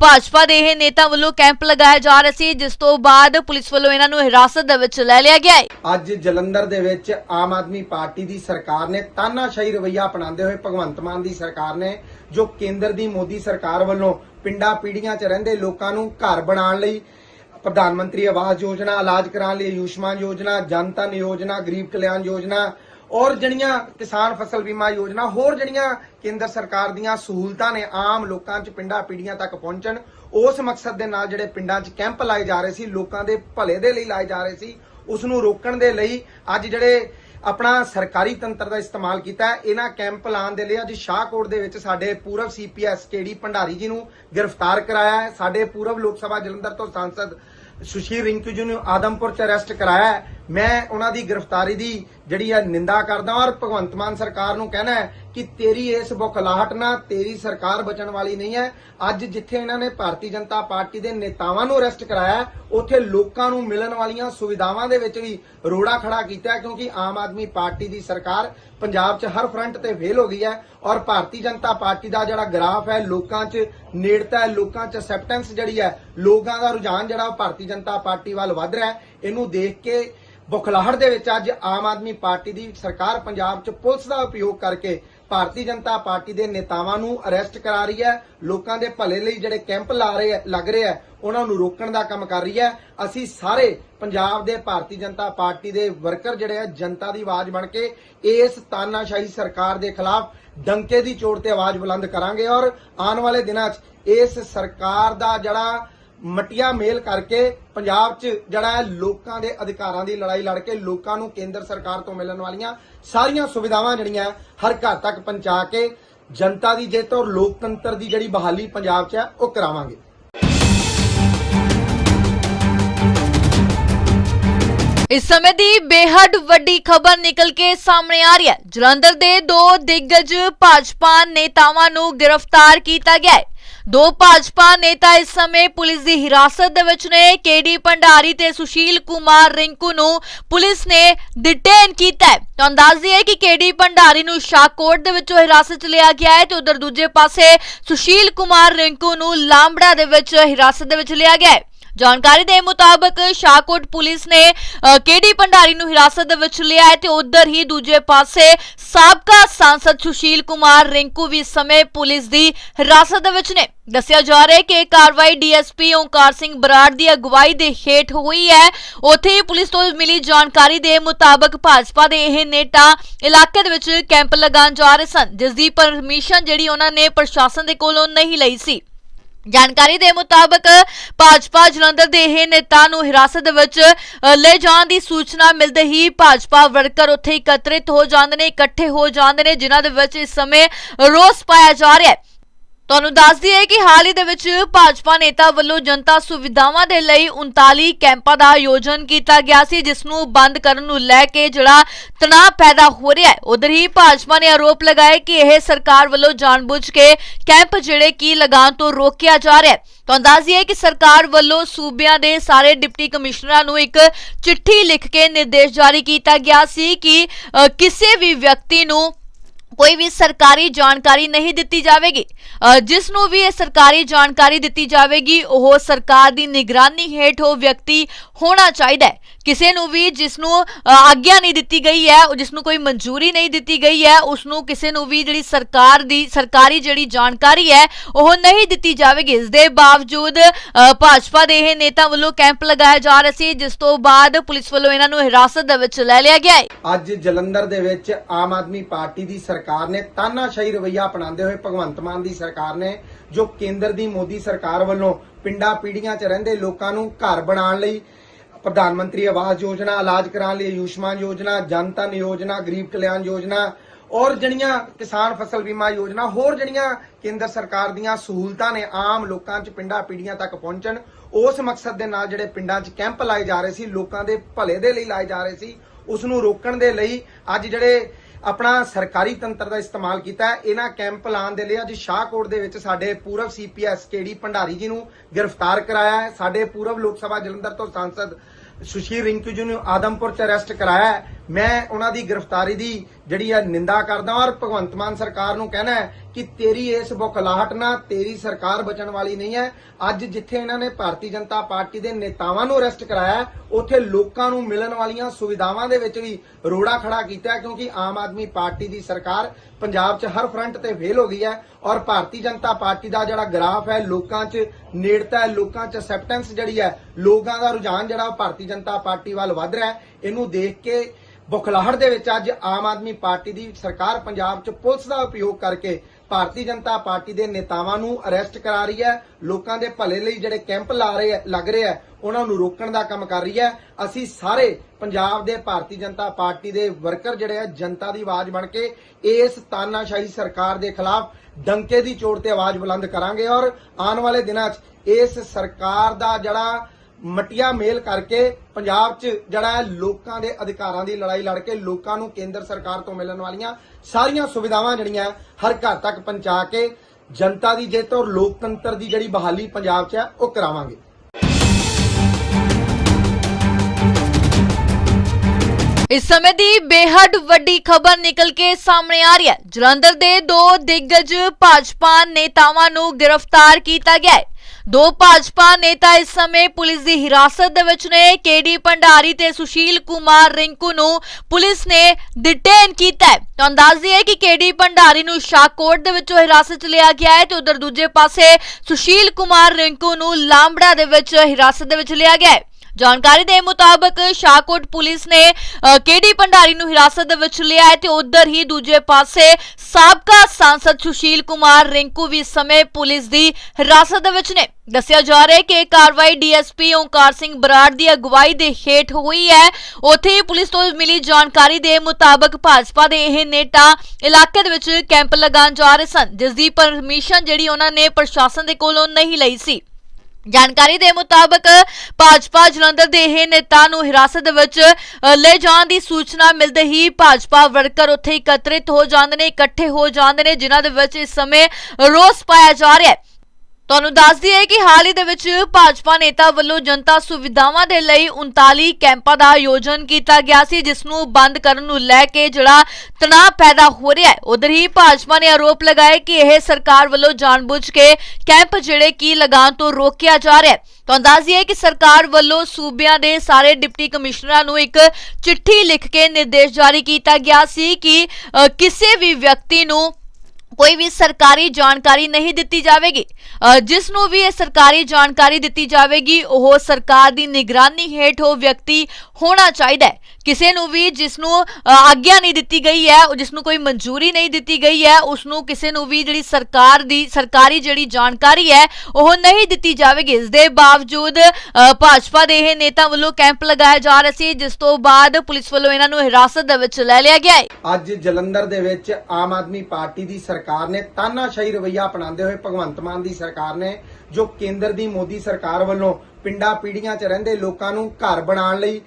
ਭਾਜਪਾ ਦੇ ਇਹ ਨੇਤਾ ਵੱਲੋਂ ਕੈਂਪ ਲਗਾਇਆ ਜਾ ਰਿਹਾ ਸੀ ਜਿਸ ਤੋਂ ਬਾਅਦ ਪੁਲਿਸ ਵੱਲੋਂ ਇਹਨਾਂ ਨੂੰ ਹਿਰਾਸਤ ਦੇ ਵਿੱਚ ਲੈ ਲਿਆ ਗਿਆ ਹੈ। ਅੱਜ ਜਲੰਧਰ ਦੇ ਵਿੱਚ ਆਮ ਆਦਮੀ ਪਾਰਟੀ ਦੀ ਸਰਕਾਰ ਸਰਕਾਰ ਨੇ ਤਾਨਾਸ਼ਾਹੀ ਰਵਈਆ ਅਪਣਾਉਂਦੇ ਹੋਏ ਭਗਵੰਤ ਮਾਨ ਦੀ ਸਰਕਾਰ ਨੇ, ਜੋ ਕੇਂਦਰ ਦੀ ਮੋਦੀ ਸਰਕਾਰ ਵੱਲੋਂ ਪਿੰਡਾਂ ਪੀੜੀਆਂ 'ਚ ਰਹਿੰਦੇ ਲੋਕਾਂ ਨੂੰ ਘਰ ਬਣਾਉਣ ਲਈ ਪ੍ਰਧਾਨ ਮੰਤਰੀ ਆਵਾਸ ਯੋਜਨਾ, ਇਲਾਜ ਕਰਾਉਣ ਲਈ ਆਯੁਸ਼ਮਾਨ ਯੋਜਨਾ, ਜਨ ਧਨ ਯੋਜਨਾ, ਗਰੀਬ ਕਲਿਆਣ ਯੋਜਨਾ ਔਰ ਜਿਹੜੀਆਂ ਕਿਸਾਨ ਫਸਲ ਬੀਮਾ ਯੋਜਨਾ, ਹੋਰ ਜਿਹੜੀਆਂ ਕੇਂਦਰ ਸਰਕਾਰ ਦੀਆਂ ਸਹੂਲਤਾਂ ਨੇ ਆਮ ਲੋਕਾਂ 'ਚ ਪਿੰਡਾਂ ਪੀੜੀਆਂ ਤੱਕ ਪਹੁੰਚਣ, ਉਸ ਮਕਸਦ ਦੇ ਨਾਲ ਜਿਹੜੇ ਪਿੰਡਾਂ 'ਚ ਕੈਂਪ ਲਾਏ ਜਾ ਰਹੇ ਸੀ, ਲੋਕਾਂ ਦੇ ਭਲੇ ਦੇ ਲਈ ਲਾਏ ਜਾ ਰਹੇ ਸੀ ਉਸ ਨੂੰ ਰੋਕਣ ਦੇ ਲਈ ਅੱਜ ਜਿਹੜੇ ਆਪਣਾ ਸਰਕਾਰੀ ਤੰਤਰ ਦਾ ਇਸਤੇਮਾਲ ਕੀਤਾ ਹੈ। ਇਹਨਾਂ ਕੈਂਪ ਲਾਉਣ ਦੇ ਲਈ ਅੱਜ ਸ਼ਾਹਕੋਟ ਦੇ ਵਿੱਚ ਸਾਡੇ ਪੂਰਵ ਸੀਪੀਐਸ ਕੇਡੀ ਭੰਡਾਰੀ ਜੀ ਨੂੰ ਗ੍ਰਿਫਤਾਰ ਕਰਾਇਆ ਹੈ। ਸਾਡੇ ਪੂਰਵ ਲੋਕ ਸਭਾ ਜਲੰਧਰ ਤੋਂ ਸਾਂਸਦ ਸੁਸ਼ੀਲ ਰਿੰਕੂ ਜੀ ਨੂੰ ਆਦਮਪੁਰ ਚ ਅਰੈਸਟ ਕਰਾਇਆ ਹੈ। ਮੈਂ ਉਹਨਾਂ ਦੀ ਗ੍ਰਿਫਤਾਰੀ ਦੀ ਜਿਹੜੀ ਹੈ ਨਿੰਦਾ ਕਰਦਾ ਔਰ ਭਗਵੰਤ ਮਾਨ ਸਰਕਾਰ ਨੂੰ ਕਹਿਣਾ ਹੈ ਕਿ ਤੇਰੀ ਇਸ ਬੁਖਲਾਹਟ ਨਾਲ ਤੇਰੀ ਸਰਕਾਰ ਬਚਣ ਵਾਲੀ ਨਹੀਂ ਹੈ। ਅੱਜ ਜਿੱਥੇ ਇਹਨਾਂ ਨੇ ਭਾਰਤੀ ਜਨਤਾ ਪਾਰਟੀ ਦੇ ਨੇਤਾਵਾਂ ਨੂੰ ਅਰੈਸਟ ਕਰਾਇਆ ਹੈ, ਉੱਥੇ ਲੋਕਾਂ ਨੂੰ ਮਿਲਣ ਵਾਲੀਆਂ ਸੁਵਿਧਾਵਾਂ ਦੇ ਵਿੱਚ ਵੀ ਰੋੜਾ ਖੜਾ ਕੀਤਾ ਕਿਉਂਕਿ ਆਮ ਆਦਮੀ ਪਾਰਟੀ ਦੀ ਸਰਕਾਰ ਪੰਜਾਬ 'ਚ ਹਰ ਫਰੰਟ ਤੇ ਫੇਲ ਹੋ ਗਈ ਹੈ ਔਰ ਭਾਰਤੀ ਜਨਤਾ ਪਾਰਟੀ ਦਾ ਜਿਹੜਾ ਗ੍ਰਾਫ ਹੈ ਲੋਕਾਂ 'ਚ ਨੇੜਤਾ ਹੈ ਲੋਕਾਂ 'ਚ ਅਸੈਪਟੈਂਸ ਜਿਹੜੀ ਹੈ ਲੋਕਾਂ ਦਾ ਰੁਝਾਨ ਜਿਹੜਾ ਉਹ ਭਾਰਤੀ ਜਨਤਾ ਪਾਰਟੀ ਵੱਲ ਵੱਧ ਰਿਹਾ ਹੈ। ਇਹਨੂੰ ਦੇਖ ਕੇ ਬੁਖਲਾਹਟ ਦੇ ਵਿੱਚ ਅੱਜ ਆਮ ਆਦਮੀ ਪਾਰਟੀ ਦੀ ਸਰਕਾਰ ਪੰਜਾਬ 'ਚ ਪੁਲਿਸ ਦਾ ਉਪਯੋਗ ਕਰਕੇ ਭਾਰਤੀ ਜਨਤਾ ਪਾਰਟੀ ਦੇ ਨੇਤਾਵਾਂ ਨੂੰ ਅਰੈਸਟ ਕਰਾ ਰਹੀ ਹੈ। ਲੋਕਾਂ ਦੇ ਭਲੇ ਲਈ ਜਿਹੜੇ ਕੈਂਪ ਲਾ ਰਹੇ ਲੱਗ ਰਹੇ ਹੈ, ਉਹਨਾਂ ਨੂੰ ਰੋਕਣ ਦਾ ਕੰਮ ਕਰ ਰਹੀ ਹੈ। ਅਸੀਂ ਸਾਰੇ ਪੰਜਾਬ ਦੇ ਭਾਰਤੀ ਜਨਤਾ ਪਾਰਟੀ ਦੇ ਵਰਕਰ ਜਿਹੜੇ ਆ ਜਨਤਾ ਦੀ ਆਵਾਜ਼ ਬਣ ਕੇ ਇਸ ਤਾਨਾਸ਼ਾਹੀ ਸਰਕਾਰ ਦੇ ਖਿਲਾਫ ਡੰਕੇ ਦੀ ਚੋਟ ਤੇ ਆਵਾਜ਼ ਬੁਲੰਦ ਕਰਾਂਗੇ ਔਰ ਆਉਣ ਵਾਲੇ ਦਿਨਾਂ 'ਚ ਇਸ ਸਰਕਾਰ ਦਾ ਜਿਹੜਾ ਮਟੀਆਂ ਮੇਲ ਕਰਕੇ ਪੰਜਾਬ 'ਚ ਜਿਹੜਾ ਹੈ ਲੋਕਾਂ ਦੇ ਅਧਿਕਾਰਾਂ ਦੀ ਲੜਾਈ ਲੜ ਕੇ ਲੋਕਾਂ ਨੂੰ ਕੇਂਦਰ ਸਰਕਾਰ ਤੋਂ ਮਿਲਣ ਵਾਲੀਆਂ ਸਾਰੀਆਂ ਸੁਵਿਧਾਵਾਂ ਜਿਹੜੀਆਂ ਹਰ ਘਰ ਤੱਕ ਪਹੁੰਚਾ ਕੇ ਜਨਤਾ ਦੀ ਜਿੱਤ ਔਰ ਲੋਕਤੰਤਰ ਦੀ ਜਿਹੜੀ ਬਹਾਲੀ ਪੰਜਾਬ 'ਚ ਹੈ, ਉਹ ਕਰਾਵਾਂਗੇ। ਇਸ ਸਮੇਂ ਦੀ ਬੇਹੱਦ ਵੱਡੀ ਖਬਰ ਨਿਕਲ ਕੇ ਸਾਹਮਣੇ ਆ ਰਹੀ ਹੈ। ਜਲੰਧਰ ਦੇ ਦੋ ਦਿੱਗਜ ਭਾਜਪਾ ਨੇਤਾਵਾਂ ਨੂੰ ਗ੍ਰਿਫਤਾਰ ਕੀਤਾ ਗਿਆ ਹੈ। ਦੋ ਭਾਜਪਾ ਨੇਤਾ ਇਸ ਸਮੇਂ ਪੁਲਿਸ ਦੀ ਹਿਰਾਸਤ ਦੇ ਵਿੱਚ ਨੇ। ਕੇਡੀ ਭੰਡਾਰੀ ਤੇ ਸੁਸ਼ੀਲ ਕੁਮਾਰ ਰਿੰਕੂ ਨੂੰ ਪੁਲਿਸ ਨੇ ਡਿਟੇਨ ਕੀਤਾ ਹੈ। ਤੁਹਾਨੂੰ ਦੱਸ ਦਈਏ ਕਿ ਕੇਡੀ ਭੰਡਾਰੀ ਨੂੰ ਸ਼ਾਹਕੋਟ ਦੇ ਵਿੱਚੋਂ ਹਿਰਾਸਤ 'ਚ ਲਿਆ ਗਿਆ ਹੈ ਤੇ ਉਧਰ ਦੂਜੇ ਪਾਸੇ ਸੁਸ਼ੀਲ ਕੁਮਾਰ ਰਿੰਕੂ ਨੂੰ ਲਾਂਬੜਾ ਦੇ ਵਿੱਚ ਹਿਰਾਸਤ ਦੇ ਵਿੱਚ ਲਿਆ ਗਿਆ ਹੈ। ਜਾਣਕਾਰੀ ਦੇ ਮੁਤਾਬਕ ਸ਼ਾਹਕੋਟ ਪੁਲਿਸ ਨੇ ਅ, ਕੇਡੀ ਭੰਡਾਰੀ ਨੂੰ ਹਿਰਾਸਤ ਦੇ ਵਿੱਚ ਲਿਆ ਹੈ ਤੇ ਉਧਰ ਹੀ ਦੂਜੇ ਪਾਸੇ ਸਾਬਕਾ ਸਾਂਸਦ ਸੁਸ਼ੀਲ ਕੁਮਾਰ ਰਿੰਕੂ ਵੀ ਇਸ ਸਮੇਂ ਪੁਲਿਸ ਦੀ ਹਿਰਾਸਤ ਦੇ ਵਿੱਚ ਨੇ। ਦੱਸਿਆ ਜਾ ਰਿਹਾ ਹੈ ਕਿ ਇਹ ਕਾਰਵਾਈ ਡੀਐਸਪੀ ਓਂਕਾਰ ਸਿੰਘ ਬਰਾੜ ਦੀ ਅਗਵਾਈ ਦੇ ਹੇਠ ਹੋਈ ਹੈ। ਉੱਥੇ ਹੀ ਪੁਲਿਸ ਤੋਂ ਮਿਲੀ ਜਾਣਕਾਰੀ ਦੇ ਮੁਤਾਬਕ ਭਾਜਪਾ ਦੇ ਇਹ ਨੇਤਾ ਇਲਾਕੇ ਦੇ ਵਿੱਚ ਕੈਂਪ ਲਗਾਉਣ ਜਾ ਰਹੇ ਸਨ ਜਿਸ ਦੀ ਪਰਮਿਸ਼ਨ ਜਿਹੜੀ ਉਹਨਾਂ ਨੇ ਪ੍ਰਸ਼ਾਸਨ ਦੇ ਕੋਲੋਂ ਨਹੀਂ ਲਈ ਸੀ। ਜਾਣਕਾਰੀ ਦੇ ਮੁਤਾਬਕ ਭਾਜਪਾ ਜਲੰਧਰ ਦੇ ਇਹ ਨੇਤਾ ਨੂੰ ਹਿਰਾਸਤ ਵਿੱਚ ਲੈ ਜਾਣ ਦੀ ਸੂਚਨਾ ਮਿਲਦੇ ਹੀ ਭਾਜਪਾ ਵਰਕਰ ਉੱਥੇ ਇਕੱਤਰਿਤ ਹੋ ਜਾਂਦੇ ਨੇ, ਇਕੱਠੇ ਹੋ ਜਾਂਦੇ ਨੇ, ਜਿਨ੍ਹਾਂ ਦੇ ਵਿੱਚ ਇਸ ਸਮੇਂ ਰੋਸ ਪਾਇਆ ਜਾ ਰਿਹਾ ਹੈ। ਤੁਹਾਨੂੰ ਦੱਸ ਦਈਏ ਕਿ ਹਾਲ ਹੀ ਦੇ ਵਿੱਚ ਭਾਜਪਾ ਨੇਤਾ ਵੱਲੋਂ ਜਨਤਾ ਸੁਵਿਧਾਵਾਂ ਦੇ ਲਈ 39 ਕੈਂਪਾਂ ਦਾ ਆਯੋਜਨ ਕੀਤਾ ਗਿਆ ਸੀ, ਜਿਸ ਨੂੰ ਬੰਦ ਕਰਨ ਨੂੰ ਲੈ ਕੇ ਜਿਹੜਾ ਤਣਾਅ ਪੈਦਾ ਹੋ ਰਿਹਾ ਹੈ, ਉਧਰ ਹੀ ਭਾਜਪਾ ਨੇ ਆਰੋਪ ਲਗਾਏ ਕਿ ਇਹ ਸਰਕਾਰ ਵੱਲੋਂ ਜਾਣਬੁੱਝ ਕੇ ਕੈਂਪ ਜਿਹੜੇ ਕੀ ਲਗਾਉਣ ਤੋਂ ਰੋਕਿਆ ਜਾ ਰਿਹਾ ਹੈ। ਤੁਹਾਨੂੰ ਦੱਸ ਦਈਏ ਕਿ ਸਰਕਾਰ ਵੱਲੋਂ ਸੂਬਿਆਂ ਦੇ ਸਾਰੇ ਡਿਪਟੀ ਕਮਿਸ਼ਨਰਾਂ ਨੂੰ ਇੱਕ ਚਿੱਠੀ ਲਿਖ ਕੇ ਨਿਰਦੇਸ਼ ਜਾਰੀ ਕੀਤਾ ਗਿਆ ਸੀ ਕਿ ਕਿਸੇ ਵੀ ਵਿਅਕਤੀ ਨੂੰ ਕੋਈ ਵੀ ਸਰਕਾਰੀ ਜਾਣਕਾਰੀ ਨਹੀਂ ਦਿੱਤੀ ਜਾਵੇਗੀ। ਅ, ਜਿਸ ਨੂੰ ਵੀ ਇਹ ਸਰਕਾਰੀ ਜਾਣਕਾਰੀ ਦਿੱਤੀ ਜਾਵੇਗੀ ਉਹ ਸਰਕਾਰ ਦੀ ਨਿਗਰਾਨੀ ਹੇਠ ਉਹ ਵਿਅਕਤੀ ਹੋਣਾ ਚਾਹੀਦਾ ਹੈ। ਕਿਸੇ ਨੂੰ ਵੀ ਜਿਸ ਨੂੰ ਆਗਿਆ ਨਹੀਂ ਦਿੱਤੀ ਗਈ ਹੈ ਜਿਸ ਨੂੰ ਕੋਈ ਮਨਜ਼ੂਰੀ ਨਹੀਂ ਦਿੱਤੀ ਗਈ ਹੈ ਉਸ ਨੂੰ ਕਿਸੇ ਨੂੰ ਵੀ ਜਿਹੜੀ ਸਰਕਾਰ ਦੀ ਸਰਕਾਰੀ ਜਿਹੜੀ ਜਾਣਕਾਰੀ ਹੈ ਉਹ ਨਹੀਂ ਦਿੱਤੀ ਜਾਵੇਗੀ। ਇਸ ਦੇ ਬਾਵਜੂਦ ਭਾਜਪਾ ਦੇ ਇਹ ਨੇਤਾ ਵੱਲੋਂ ਕੈਂਪ ਲਗਾਇਆ ਜਾ ਰਿਹਾ ਸੀ ਜਿਸ ਤੋਂ ਬਾਅਦ ਪੁਲਿਸ ਵੱਲੋਂ ਇਹਨਾਂ ਨੂੰ ਹਿਰਾਸਤ ਦੇ ਵਿੱਚ ਲੈ ਲਿਆ ਗਿਆ ਹੈ। ਅੱਜ ਜਲੰਧਰ ਦੇ ਵਿੱਚ ਆਮ ਆਦਮੀ ਪਾਰਟੀ ਦੀ ਸਰਕਾਰ ਸਰਕਾਰ ਨੇ ਤਾਨਾਸ਼ਾਹੀ ਰਵਈਆ ਅਪਣਾਉਂਦੇ ਹੋਏ ਭਗਵੰਤ ਮਾਨ ਦੀ ਸਰਕਾਰ ਨੇ, ਜੋ ਕੇਂਦਰ ਦੀ ਮੋਦੀ ਸਰਕਾਰ ਵੱਲੋਂ ਪਿੰਡਾਂ ਪੀੜੀਆਂ 'ਚ ਰਹਿੰਦੇ ਲੋਕਾਂ ਨੂੰ ਘਰ ਬਣਾਉਣ ਲਈ ਪ੍ਰਧਾਨ ਮੰਤਰੀ ਆਵਾਸ ਯੋਜਨਾ, ਇਲਾਜ ਕਰਾਉਣ ਲਈ ਆਯੁਸ਼ਮਾਨ ਯੋਜਨਾ, ਜਨ ਧਨ ਯੋਜਨਾ, ਗਰੀਬ ਕਲਿਆਣ ਯੋਜਨਾ ਔਰ ਜਿਹੜੀਆਂ ਕਿਸਾਨ ਫਸਲ ਬੀਮਾ ਯੋਜਨਾ, ਹੋਰ ਜਿਹੜੀਆਂ ਕੇਂਦਰ ਸਰਕਾਰ ਦੀਆਂ ਸਹੂਲਤਾਂ ਨੇ ਆਮ ਲੋਕਾਂ 'ਚ ਪਿੰਡਾਂ ਪੀੜੀਆਂ ਤੱਕ ਪਹੁੰਚਣ, ਉਸ ਮਕਸਦ ਦੇ ਨਾਲ ਜਿਹੜੇ ਪਿੰਡਾਂ 'ਚ ਕੈਂਪ ਲਾਏ ਜਾ ਰਹੇ ਸੀ, ਲੋਕਾਂ ਦੇ ਭਲੇ ਦੇ ਲਈ ਲਾਏ ਜਾ ਰਹੇ ਸੀ ਉਸ ਨੂੰ ਰੋਕਣ ਦੇ ਲਈ ਅੱਜ ਜਿਹੜੇ ਆਪਣਾ ਸਰਕਾਰੀ ਤੰਤਰ ਦਾ ਇਸਤੇਮਾਲ ਕੀਤਾ ਹੈ ਇਹਨਾਂ ਕੈਂਪ ਲਾਉਣ ਦੇ ਲਈ ਅੱਜ ਸ਼ਾਹਕੋਟ ਦੇ ਵਿੱਚ ਸਾਡੇ ਪੂਰਵ ਸੀਪੀਐਸ ਕੇਡੀ ਭੰਡਾਰੀ ਜੀ ਨੂੰ ਗ੍ਰਿਫਤਾਰ ਕਰਾਇਆ ਹੈ ਸਾਡੇ ਪੂਰਵ ਲੋਕ ਸਭਾ ਜਲੰਧਰ ਤੋਂ ਸਾਂਸਦ ਸੁਸ਼ੀਲ ਰਿੰਕੂ ਜੀ ਨੂੰ ਆਦਮਪੁਰ ਚ ਅਰੈਸਟ ਕਰਾਇਆ ਹੈ। ਮੈਂ ਉਹਨਾਂ ਦੀ ਗ੍ਰਿਫਤਾਰੀ ਦੀ ਜਿਹੜੀ ਹੈ ਨਿੰਦਾ ਕਰਦਾ ਔਰ ਭਗਵੰਤ ਮਾਨ ਸਰਕਾਰ ਨੂੰ ਕਹਿਣਾ ਹੈ ਕਿ ਤੇਰੀ ਇਸ ਬੁਖਲਾਹਟ ਨਾਲ ਤੇਰੀ ਸਰਕਾਰ ਬਚਣ ਵਾਲੀ ਨਹੀਂ ਹੈ। ਅੱਜ ਜਿੱਥੇ ਇਹਨਾਂ ਨੇ ਭਾਰਤੀ ਜਨਤਾ ਪਾਰਟੀ ਦੇ ਨੇਤਾਵਾਂ ਨੂੰ ਅਰੈਸਟ ਕਰਾਇਆ ਹੈ, ਉੱਥੇ ਲੋਕਾਂ ਨੂੰ ਮਿਲਣ ਵਾਲੀਆਂ ਸੁਵਿਧਾਵਾਂ ਦੇ ਵਿੱਚ ਵੀ ਰੋੜਾ ਖੜਾ ਕੀਤਾ ਕਿਉਂਕਿ ਆਮ ਆਦਮੀ ਪਾਰਟੀ ਦੀ ਸਰਕਾਰ ਪੰਜਾਬ 'ਚ ਹਰ ਫਰੰਟ ਤੇ ਫੇਲ ਹੋ ਗਈ ਹੈ ਔਰ ਭਾਰਤੀ ਜਨਤਾ ਪਾਰਟੀ ਦਾ ਜਿਹੜਾ ਗ੍ਰਾਫ ਹੈ ਲੋਕਾਂ 'ਚ ਨੇੜਤਾ ਹੈ ਲੋਕਾਂ 'ਚ ਅਸੈਪਟੈਂਸ ਜਿਹੜੀ ਹੈ ਲੋਕਾਂ ਦਾ ਰੁਝਾਨ ਜਿਹੜਾ ਭਾਰਤੀ ਜਨਤਾ ਪਾਰਟੀ ਵੱਲ ਵੱਧ ਰਿਹਾ ਹੈ। ਇਹਨੂੰ ਦੇਖ ਕੇ ਬੁਖਲਾਹਟ ਦੇ ਵਿੱਚ ਅੱਜ ਆਮ ਆਦਮੀ ਪਾਰਟੀ ਦੀ ਸਰਕਾਰ ਪੰਜਾਬ 'ਚ ਪੁਲਿਸ ਦਾ ਉਪਯੋਗ ਕਰਕੇ ਭਾਰਤੀ ਜਨਤਾ ਪਾਰਟੀ ਦੇ ਨੇਤਾਵਾਂ ਨੂੰ ਅਰੈਸਟ ਕਰਾ ਰਹੀ ਹੈ, ਲੋਕਾਂ ਦੇ ਭਲੇ ਲਈ ਜਿਹੜੇ ਕੈਂਪ ਲਾ ਰਹੇ ਲੱਗ ਰਹੇ ਹੈ, ਉਹਨਾਂ ਨੂੰ ਰੋਕਣ ਦਾ ਕੰਮ ਕਰ ਰਹੀ ਹੈ। ਅਸੀਂ ਸਾਰੇ ਪੰਜਾਬ ਦੇ ਭਾਰਤੀ ਜਨਤਾ ਪਾਰਟੀ ਦੇ ਵਰਕਰ ਜਿਹੜੇ ਆ ਜਨਤਾ ਦੀ ਆਵਾਜ਼ ਬਣ ਕੇ ਇਸ ਤਾਨਾਸ਼ਾਹੀ ਸਰਕਾਰ ਦੇ ਖਿਲਾਫ ਡੰਕੇ ਦੀ ਚੋਟ ਤੇ ਆਵਾਜ਼ ਬੁਲੰਦ ਕਰਾਂਗੇ ਔਰ ਆਉਣ ਵਾਲੇ ਦਿਨਾਂ 'ਚ ਇਸ ਸਰਕਾਰ ਦਾ ਜਿਹੜਾ ਮਟੀਆ ਮੇਲ ਕਰਕੇ ਪੰਜਾਬ 'ਚ ਜਿਹੜਾ ਹੈ ਲੋਕਾਂ ਦੇ ਅਧਿਕਾਰਾਂ ਦੀ ਲੜਾਈ ਲੜ ਕੇ ਲੋਕਾਂ ਨੂੰ ਕੇਂਦਰ ਸਰਕਾਰ ਤੋਂ ਮਿਲਣ ਵਾਲੀਆਂ ਸਾਰੀਆਂ ਸੁਵਿਧਾਵਾਂ ਜਿਹੜੀਆਂ ਹਰ ਘਰ ਤੱਕ ਪਹੁੰਚਾ ਕੇ ਜਨਤਾ ਦੀ ਜਿੱਤ ਔਰ ਲੋਕਤੰਤਰ ਦੀ ਜਿਹੜੀ ਬਹਾਲੀ ਪੰਜਾਬ 'ਚ ਹੈ, ਉਹ ਕਰਾਵਾਂਗੇ। ਇਸ ਸਮੇਂ ਦੀ ਬੇਹੱਦ ਵੱਡੀ ਖਬਰ ਨਿਕਲ ਕੇ ਸਾਹਮਣੇ ਆ ਰਹੀ ਹੈ। ਜਲੰਧਰ ਦੇ ਦੋ ਦਿੱਗਜ ਭਾਜਪਾ ਨੇਤਾਵਾਂ ਨੂੰ ਗ੍ਰਿਫਤਾਰ ਕੀਤਾ ਗਿਆ ਹੈ। ਦੋ ਭਾਜਪਾ ਨੇਤਾ ਇਸ ਸਮੇਂ ਪੁਲਿਸ ਦੀ ਹਿਰਾਸਤ ਦੇ ਵਿੱਚ ਨੇ। ਕੇਡੀ ਭੰਡਾਰੀ ਤੇ ਸੁਸ਼ੀਲ ਕੁਮਾਰ ਰਿੰਕੂ ਨੂੰ ਪੁਲਿਸ ਨੇ ਡਿਟੇਨ ਕੀਤਾ ਹੈ। ਤਾਂ ਦੱਸ ਦਈਏ ਕਿ ਕੇਡੀ ਭੰਡਾਰੀ ਨੂੰ ਸ਼ਾਹਕੋਟ ਦੇ ਵਿੱਚੋਂ ਹਿਰਾਸਤ 'ਚ ਲਿਆ ਗਿਆ ਹੈ ਤੇ ਉਧਰ ਦੂਜੇ ਪਾਸੇ ਸੁਸ਼ੀਲ ਕੁਮਾਰ ਰਿੰਕੂ ਨੂੰ ਲਾਂਬੜਾ ਦੇ ਵਿੱਚ ਹਿਰਾਸਤ ਦੇ ਵਿੱਚ ਲਿਆ ਗਿਆ ਹੈ। ਜਾਣਕਾਰੀ ਦੇ ਮੁਤਾਬਕ ਸ਼ਾਹਕੋਟ ਪੁਲਿਸ ਨੇ ਅ, ਕੇਡੀ ਭੰਡਾਰੀ ਨੂੰ ਹਿਰਾਸਤ ਦੇ ਵਿੱਚ ਲਿਆ ਹੈ ਤੇ ਉਧਰ ਹੀ ਦੂਜੇ ਪਾਸੇ ਸਾਬਕਾ ਸਾਂਸਦ ਸੁਸ਼ੀਲ ਕੁਮਾਰ ਰਿੰਕੂ ਵੀ ਇਸ ਸਮੇਂ ਪੁਲਿਸ ਦੀ ਹਿਰਾਸਤ ਦੇ ਵਿੱਚ ਨੇ। ਦੱਸਿਆ ਜਾ ਰਿਹਾ ਹੈ ਕਿ ਇਹ ਕਾਰਵਾਈ ਡੀਐਸਪੀ ਓਂਕਾਰ ਸਿੰਘ ਬਰਾੜ ਦੀ ਅਗਵਾਈ ਦੇ ਹੇਠ ਹੋਈ ਹੈ। ਉੱਥੇ ਹੀ ਪੁਲਿਸ ਤੋਂ ਮਿਲੀ ਜਾਣਕਾਰੀ ਦੇ ਮੁਤਾਬਕ ਭਾਜਪਾ ਦੇ ਇਹ ਨੇਤਾ ਇਲਾਕੇ ਦੇ ਵਿੱਚ ਕੈਂਪ ਲਗਾਉਣ ਜਾ ਰਹੇ ਸਨ ਜਿਸ ਦੀ ਪਰਮਿਸ਼ਨ ਜਿਹੜੀ ਉਹਨਾਂ ਨੇ ਪ੍ਰਸ਼ਾਸਨ ਦੇ ਕੋਲੋਂ ਨਹੀਂ ਲਈ ਸੀ। ਜਾਣਕਾਰੀ ਦੇ ਮੁਤਾਬਕ ਭਾਜਪਾ ਜਲੰਧਰ ਦੇ ਇਹ ਨੇਤਾ ਨੂੰ ਹਿਰਾਸਤ ਵਿੱਚ ਲੈ ਜਾਣ ਦੀ ਸੂਚਨਾ ਮਿਲਦੇ ਹੀ ਭਾਜਪਾ ਵਰਕਰ ਉੱਥੇ ਇਕੱਤਰਿਤ ਹੋ ਜਾਂਦੇ ਨੇ, ਇਕੱਠੇ ਹੋ ਜਾਂਦੇ ਨੇ, ਜਿਨ੍ਹਾਂ ਦੇ ਵਿੱਚ ਇਸ ਸਮੇਂ ਰੋਸ ਪਾਇਆ ਜਾ ਰਿਹਾ ਹੈ। ਤੁਹਾਨੂੰ ਦੱਸ ਦਈਏ ਕਿ ਹਾਲ ਹੀ ਦੇ ਵਿੱਚ ਭਾਜਪਾ ਨੇਤਾ ਵੱਲੋਂ ਜਨਤਾ ਸੁਵਿਧਾਵਾਂ ਦੇ ਲਈ 39 ਕੈਂਪਾਂ ਦਾ ਆਯੋਜਨ ਕੀਤਾ ਗਿਆ ਸੀ, ਜਿਸ ਨੂੰ ਬੰਦ ਕਰਨ ਨੂੰ ਲੈ ਕੇ ਜਿਹੜਾ ਤਣਾਅ ਪੈਦਾ ਹੋ ਰਿਹਾ ਹੈ, ਉਧਰ ਹੀ ਭਾਜਪਾ ਨੇ ਆਰੋਪ ਲਗਾਏ ਕਿ ਇਹ ਸਰਕਾਰ ਵੱਲੋਂ ਜਾਣਬੁੱਝ ਕੇ ਕੈਂਪ ਜਿਹੜੇ ਕੀ ਲਗਾਉਣ ਤੋਂ ਰੋਕਿਆ ਜਾ ਰਿਹਾ ਹੈ। ਤੁਹਾਨੂੰ ਦੱਸ ਦਈਏ ਕਿ ਸਰਕਾਰ ਵੱਲੋਂ ਸੂਬਿਆਂ ਦੇ ਸਾਰੇ ਡਿਪਟੀ ਕਮਿਸ਼ਨਰਾਂ ਨੂੰ ਇੱਕ ਚਿੱਠੀ ਲਿਖ ਕੇ ਨਿਰਦੇਸ਼ ਜਾਰੀ ਕੀਤਾ ਗਿਆ ਸੀ ਕਿ ਕਿਸੇ ਵੀ ਵਿਅਕਤੀ ਨੂੰ ਕੋਈ ਵੀ ਸਰਕਾਰੀ ਜਾਣਕਾਰੀ ਨਹੀਂ ਦਿੱਤੀ ਜਾਵੇਗੀ। ਅ, ਜਿਸ ਨੂੰ ਵੀ ਇਹ ਸਰਕਾਰੀ ਜਾਣਕਾਰੀ ਦਿੱਤੀ ਜਾਵੇਗੀ ਉਹ ਸਰਕਾਰ ਦੀ ਨਿਗਰਾਨੀ ਹੇਠ ਉਹ ਵਿਅਕਤੀ ਹੋਣਾ ਚਾਹੀਦਾ ਹੈ। ਕਿਸੇ ਨੂੰ ਵੀ ਜਿਸ ਨੂੰ ਆਗਿਆ ਨਹੀਂ ਦਿੱਤੀ ਗਈ ਹੈ ਜਿਸ ਨੂੰ ਕੋਈ ਮਨਜ਼ੂਰੀ ਨਹੀਂ ਦਿੱਤੀ ਗਈ ਹੈ ਉਸ ਨੂੰ ਕਿਸੇ ਨੂੰ ਵੀ ਜਿਹੜੀ ਸਰਕਾਰ ਦੀ, ਸਰਕਾਰੀ ਜਿਹੜੀ ਜਾਣਕਾਰੀ ਹੈ, ਉਹ ਨਹੀਂ ਦਿੱਤੀ ਜਾਵੇਗੀ। ਇਸ ਦੇ ਬਾਵਜੂਦ ਭਾਜਪਾ ਦੇ ਇਹ ਨੇਤਾ ਵੱਲੋਂ ਕੈਂਪ ਲਗਾਇਆ ਜਾ ਰਿਹਾ ਸੀ, ਜਿਸ ਤੋਂ ਬਾਅਦ ਪੁਲਿਸ ਵੱਲੋਂ ਇਹਨਾਂ ਨੂੰ ਹਿਰਾਸਤ ਦੇ ਵਿੱਚ ਲੈ ਲਿਆ ਗਿਆ ਹੈ। ਅੱਜ ਜਲੰਧਰ ਦੇ ਵਿੱਚ ਆਮ ਆਦਮੀ ਪਾਰਟੀ ਦੀ ਸਰਕਾਰ ਨੇ ਤਾਨਾਸ਼ਾਹੀ ਰਵਈਆ ਅਪਣਾਉਂਦੇ ਹੋਏ ਭਗਵੰਤ ਮਾਨ ਦੀ ਸਰਕਾਰ ਨੇ, ਜੋ ਕੇਂਦਰ ਦੀ ਮੋਦੀ ਸਰਕਾਰ ਵੱਲੋਂ ਪਿੰਡਾਂ ਪੀੜੀਆਂ 'ਚ ਰਹਿੰਦੇ ਲੋਕਾਂ ਨੂੰ ਘਰ ਬਣਾਉਣ ਲਈ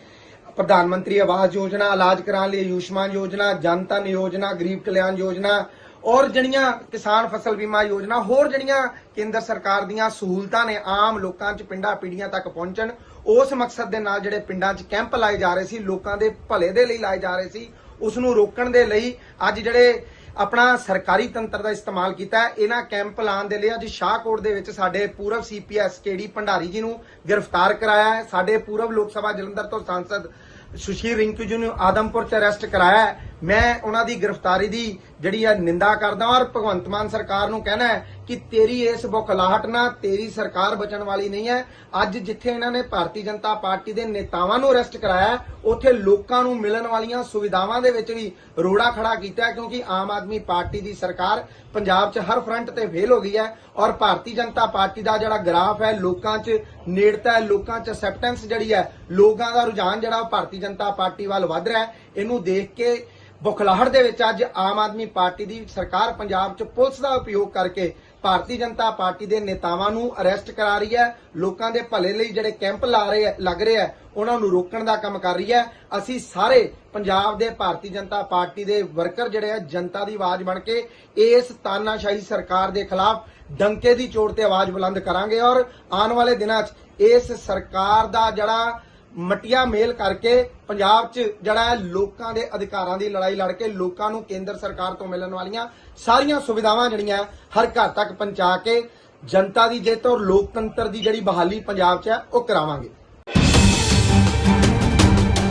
ਪ੍ਰਧਾਨ ਮੰਤਰੀ ਆਵਾਸ ਯੋਜਨਾ, ਇਲਾਜ ਕਰਾਉਣ ਲਈ ਆਯੁਸ਼ਮਾਨ ਯੋਜਨਾ, ਜਨ ਧਨ ਯੋਜਨਾ, ਗਰੀਬ ਕਲਿਆਣ ਯੋਜਨਾ ਔਰ ਜਿਹੜੀਆਂ ਕਿਸਾਨ ਫਸਲ ਬੀਮਾ ਯੋਜਨਾ, ਹੋਰ ਜਿਹੜੀਆਂ ਕੇਂਦਰ ਸਰਕਾਰ ਦੀਆਂ ਸਹੂਲਤਾਂ ਨੇ ਆਮ ਲੋਕਾਂ 'ਚ ਪਿੰਡਾਂ ਪੀੜੀਆਂ ਤੱਕ ਪਹੁੰਚਣ। ਉਸ ਮਕਸਦ ਦੇ ਨਾਲ ਜਿਹੜੇ ਪਿੰਡਾਂ 'ਚ ਕੈਂਪ ਲਾਏ ਜਾ ਰਹੇ ਸੀ, ਲੋਕਾਂ ਦੇ ਭਲੇ ਦੇ ਲਈ ਲਾਏ ਜਾ ਰਹੇ ਸੀ, ਉਸ ਨੂੰ ਰੋਕਣ ਦੇ ਲਈ ਅੱਜ ਜਿਹੜੇ ਆਪਣਾ ਸਰਕਾਰੀ ਤੰਤਰ ਦਾ ਇਸਤੇਮਾਲ ਕੀਤਾ ਇਹਨਾਂ ਕੈਂਪ ਲਾਉਣ ਦੇ ਲਈ ਅੱਜ ਸ਼ਾਹਕੋਟ ਦੇ ਵਿੱਚ ਸਾਡੇ ਪੂਰਵ ਸੀਪੀਐਸ ਕੇਡੀ ਭੰਡਾਰੀ ਜੀ ਨੂੰ ਗ੍ਰਿਫਤਾਰ ਕਰਾਇਆ ਹੈ। ਸਾਡੇ ਪੂਰਵ ਲੋਕ ਸਭਾ ਜਲੰਧਰ ਤੋਂ ਸਾਂਸਦ ਸੁਸ਼ੀਲ ਰਿੰਕੂ ਜੀ ਨੂੰ ਆਦਮਪੁਰ ਚ ਅਰੈਸਟ ਕਰਾਇਆ ਮੈਂ ਉਹਨਾਂ ਦੀ ਗ੍ਰਿਫਤਾਰੀ ਦੀ ਜਿਹੜੀ ਹੈ ਨਿੰਦਾ ਕਰਦਾ ਔਰ ਭਗਵੰਤ ਮਾਨ ਸਰਕਾਰ ਨੂੰ ਕਹਿਣਾ ਹੈ ਕਿ ਤੇਰੀ ਇਸ ਬੁਖਲਾਹਟ ਨਾਲ ਤੇਰੀ ਸਰਕਾਰ ਬਚਣ ਵਾਲੀ ਨਹੀਂ ਹੈ। ਅੱਜ ਜਿੱਥੇ ਇਹਨਾਂ ਨੇ ਭਾਰਤੀ ਜਨਤਾ ਪਾਰਟੀ ਦੇ ਨੇਤਾਵਾਂ ਨੂੰ ਅਰੈਸਟ ਕਰਾਇਆ ਹੈ, ਉੱਥੇ ਲੋਕਾਂ ਨੂੰ ਮਿਲਣ ਵਾਲੀਆਂ ਸੁਵਿਧਾਵਾਂ ਦੇ ਵਿੱਚ ਵੀ ਰੋੜਾ ਖੜਾ ਕੀਤਾ ਕਿਉਂਕਿ ਆਮ ਆਦਮੀ ਪਾਰਟੀ ਦੀ ਸਰਕਾਰ ਪੰਜਾਬ 'ਚ ਹਰ ਫਰੰਟ ਤੇ ਫੇਲ ਹੋ ਗਈ ਹੈ ਔਰ ਭਾਰਤੀ ਜਨਤਾ ਪਾਰਟੀ ਦਾ ਜਿਹੜਾ ਗ੍ਰਾਫ ਹੈ ਲੋਕਾਂ 'ਚ ਨੇੜਤਾ ਹੈ ਲੋਕਾਂ 'ਚ ਅਸੈਪਟੈਂਸ ਜਿਹੜੀ ਹੈ ਲੋਕਾਂ ਦਾ ਰੁਝਾਨ ਜਿਹੜਾ ਉਹ ਭਾਰਤੀ ਜਨਤਾ ਪਾਰਟੀ ਵੱਲ ਵੱਧ ਰਿਹਾ ਹੈ। ਇਹਨੂੰ ਦੇਖ ਕੇ ਬੁਖਲਾਹਟ ਦੇ ਵਿੱਚ ਅੱਜ ਆਮ ਆਦਮੀ ਪਾਰਟੀ ਦੀ ਸਰਕਾਰ ਪੰਜਾਬ 'ਚ ਪੁਲਿਸ ਦਾ ਉਪਯੋਗ ਕਰਕੇ ਭਾਰਤੀ ਜਨਤਾ ਪਾਰਟੀ ਦੇ ਨੇਤਾਵਾਂ ਨੂੰ ਅਰੈਸਟ ਕਰਾ ਰਹੀ ਹੈ। ਲੋਕਾਂ ਦੇ ਭਲੇ ਲਈ ਜਿਹੜੇ ਕੈਂਪ ਲਾ ਰਹੇ ਲੱਗ ਰਹੇ ਹੈ, ਉਹਨਾਂ ਨੂੰ ਰੋਕਣ ਦਾ ਕੰਮ ਕਰ ਰਹੀ ਹੈ। ਅਸੀਂ ਸਾਰੇ ਪੰਜਾਬ ਦੇ ਭਾਰਤੀ ਜਨਤਾ ਪਾਰਟੀ ਦੇ ਵਰਕਰ ਜਿਹੜੇ ਆ ਜਨਤਾ ਦੀ ਆਵਾਜ਼ ਬਣ ਕੇ ਇਸ ਤਾਨਾਸ਼ਾਹੀ ਸਰਕਾਰ ਦੇ ਖਿਲਾਫ ਡੰਕੇ ਦੀ ਚੋਟ ਤੇ ਆਵਾਜ਼ ਬੁਲੰਦ ਕਰਾਂਗੇ ਔਰ ਆਉਣ ਵਾਲੇ ਦਿਨਾਂ 'ਚ ਇਸ ਸਰਕਾਰ ਦਾ ਜਿਹੜਾ ਮਟੀਆਂ ਮੇਲ ਕਰਕੇ ਪੰਜਾਬ 'ਚ ਜਿਹੜਾ ਹੈ ਲੋਕਾਂ ਦੇ ਅਧਿਕਾਰਾਂ ਦੀ ਲੜਾਈ ਲੜ ਕੇ ਲੋਕਾਂ ਨੂੰ ਕੇਂਦਰ ਸਰਕਾਰ ਤੋਂ ਮਿਲਣ ਵਾਲੀਆਂ ਸਾਰੀਆਂ ਸੁਵਿਧਾਵਾਂ ਜਿਹੜੀਆਂ ਹਰ ਘਰ ਤੱਕ ਪਹੁੰਚਾ ਕੇ ਜਨਤਾ ਦੀ ਜਿੱਤ ਔਰ ਲੋਕਤੰਤਰ ਦੀ ਜਿਹੜੀ ਬਹਾਲੀ ਪੰਜਾਬ 'ਚ ਹੈ, ਉਹ ਕਰਾਵਾਂਗੇ।